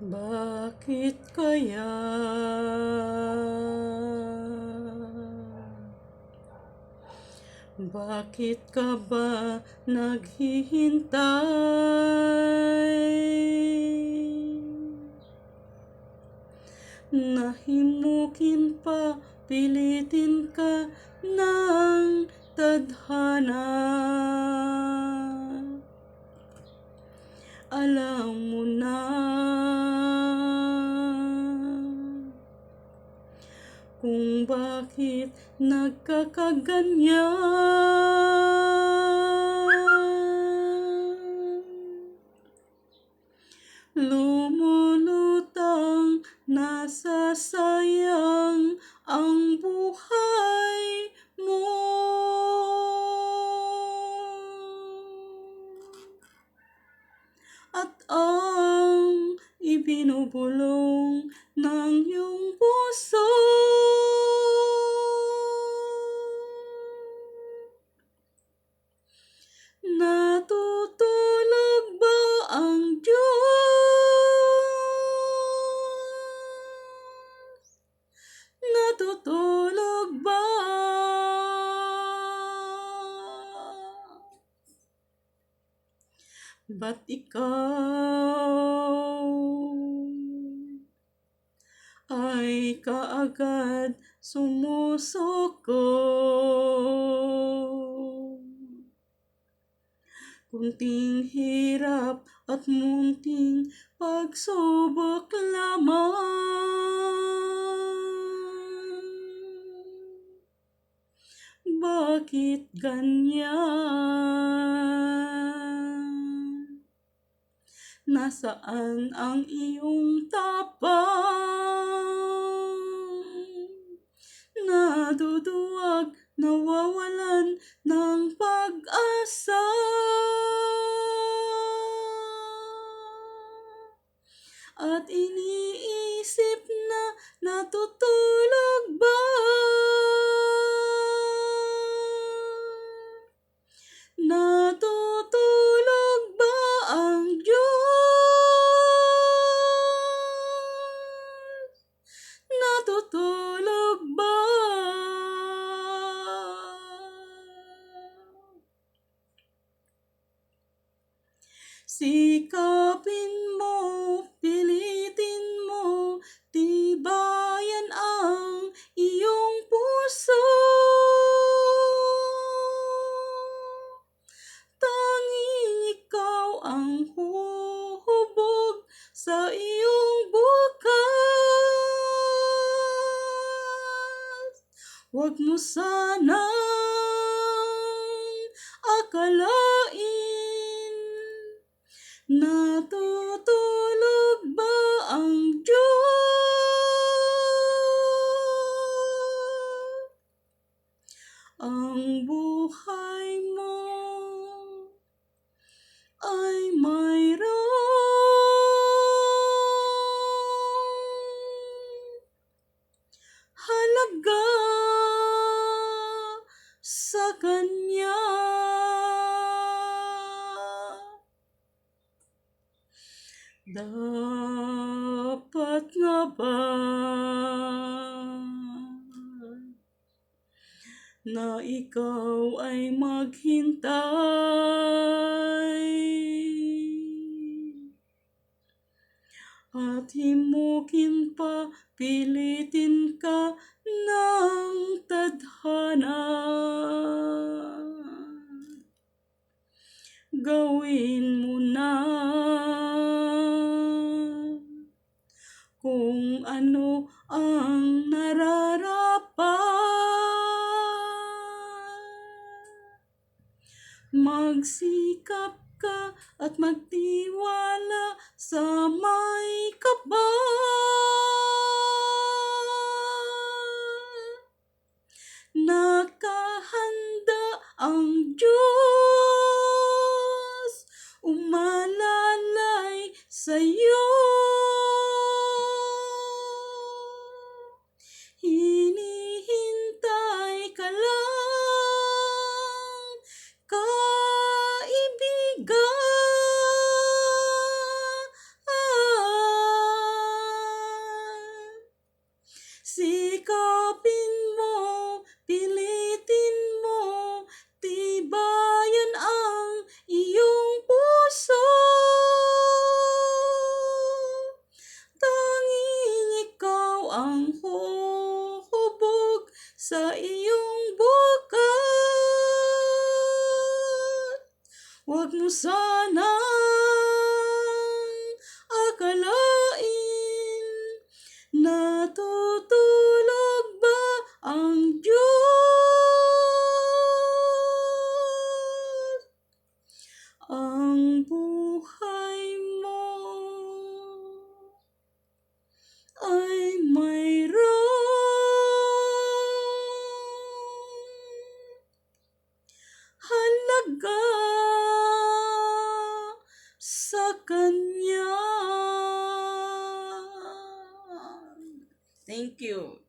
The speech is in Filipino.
Bakit kaya? Bakit ka ba naghihintay? Nahimukin pa, pilitin ka ng tadhana. Alam mo na kung bakit nagkakaganyan? Lumulutang nasasayang ang buhay mo. At ang ibinubulong ng iyong Ba't ikaw ay kaagad sumusuko? Kunting hirap at munting pagsubok lamang Bakit ganyan? Nasaan ang iyong tapang? Tibayan ang iyong puso. Tanging ikaw ang huhubog sa iyong bukas. Huwag mo sanang Ang buhay mo ay mayroong halaga sa Kanya. Dapat nga ba na ikaw ay maghintay. At himukin pa, pilitin ka ng tadhana. Gawin mo na kung ano ang Magsikap ka at magtiwala sa may kapal. Nakahanda ang Diyos umalalay sa'yo sa iyong buka. Huwag mo sanang Thank you.